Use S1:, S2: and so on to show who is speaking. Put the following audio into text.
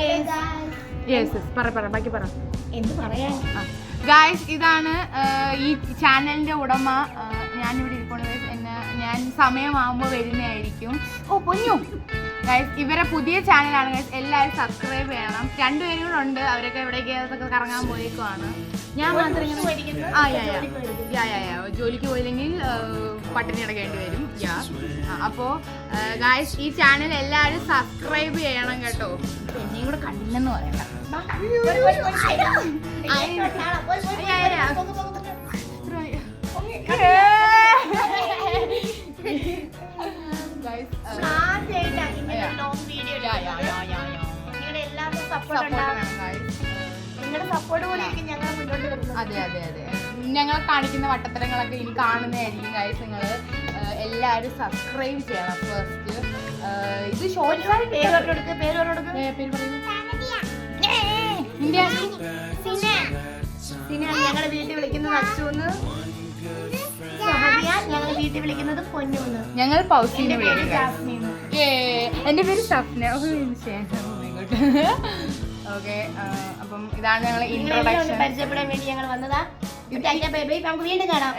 S1: Yes yes പറ പറ. ബാക്കി പറ.
S2: എന്ത് പറയാൻ?
S1: ഗായ്സ് ഇതാണ് ഈ ചാനലിന്റെ ഉടമ ഞാൻ ഞാനിവിടെ ഇരിക്കുന്നത്. എന്നെ ഞാൻ സമയമാകുമ്പോൾ വരുന്നതായിരിക്കും. ഓ പൊന്നു? ഗായ്സ് ഇവരെ പുതിയ ചാനലാണ് ഗൈസ് എല്ലാവരും സബ്സ്ക്രൈബ് ചെയ്യണം. രണ്ടുപേരും കൂടെ ഉണ്ട്. അവരൊക്കെ എവിടേക്കൊക്കെ കറങ്ങാൻ പോയേക്കുവാണ്. ഞാൻ മാത്രം ഇങ്ങനെ ആ യാ യാ. യാ യാ യാ. ജോലിക്ക് പോയില്ലെങ്കിൽ പട്ടിണി കിടക്കേണ്ടി വരും. യാ. അപ്പോൾ ഗായ്സ് ഈ ചാനൽ എല്ലാവരും സബ്സ്ക്രൈബ് ചെയ്യണം കേട്ടോ. എന്നെയും കൂടെ കണ്ടില്ലെന്ന് പറയണ്ട. ഗായ്സ് യാ യാ യാ യാ യാ
S2: സപ്പോർട്ട് നിങ്ങളുടെ സപ്പോർട്ട് പോലെ ആയിരിക്കും ഞങ്ങൾ മുന്നോട്ട് വരുന്നത്
S1: അതെ അതെ അതെ. ഞങ്ങൾ കാണിക്കുന്ന വട്ടത്തരങ്ങളൊക്കെ ഇനി കാണുന്നതായിരിക്കും ഗൈസ് നിങ്ങൾ എല്ലാവരും സബ്സ്ക്രൈബ് ചെയ്യണം ഫസ്റ്റ് ഇത് ഷോർട്ട്
S2: പേര് പറഞ്ഞു പേര് പറഞ്ഞു കൊടുക്ക്
S1: പേര് പറയുന്നു ഇന്ത്യ.
S2: പിന്നെ ഞങ്ങളെ വീട്ടിൽ വിളിക്കുന്ന അച്ഛന്ന് വീട്ടിൽ വിളിക്കുന്നത് പൊന്നൂന്ന്
S1: ഞങ്ങൾ
S2: പൗസിന്റെ പേര്
S1: എന്റെ പേര് സഫ്ന ഓക്കെ അപ്പം ഇതാണ് ഞങ്ങൾ ഇൻട്രോഡക്ഷൻ
S2: പരിചയപ്പെടാൻ വേണ്ടി ഞങ്ങൾ വന്നതാ. Bye bye. നമുക്ക് വീണ്ടും കാണാം.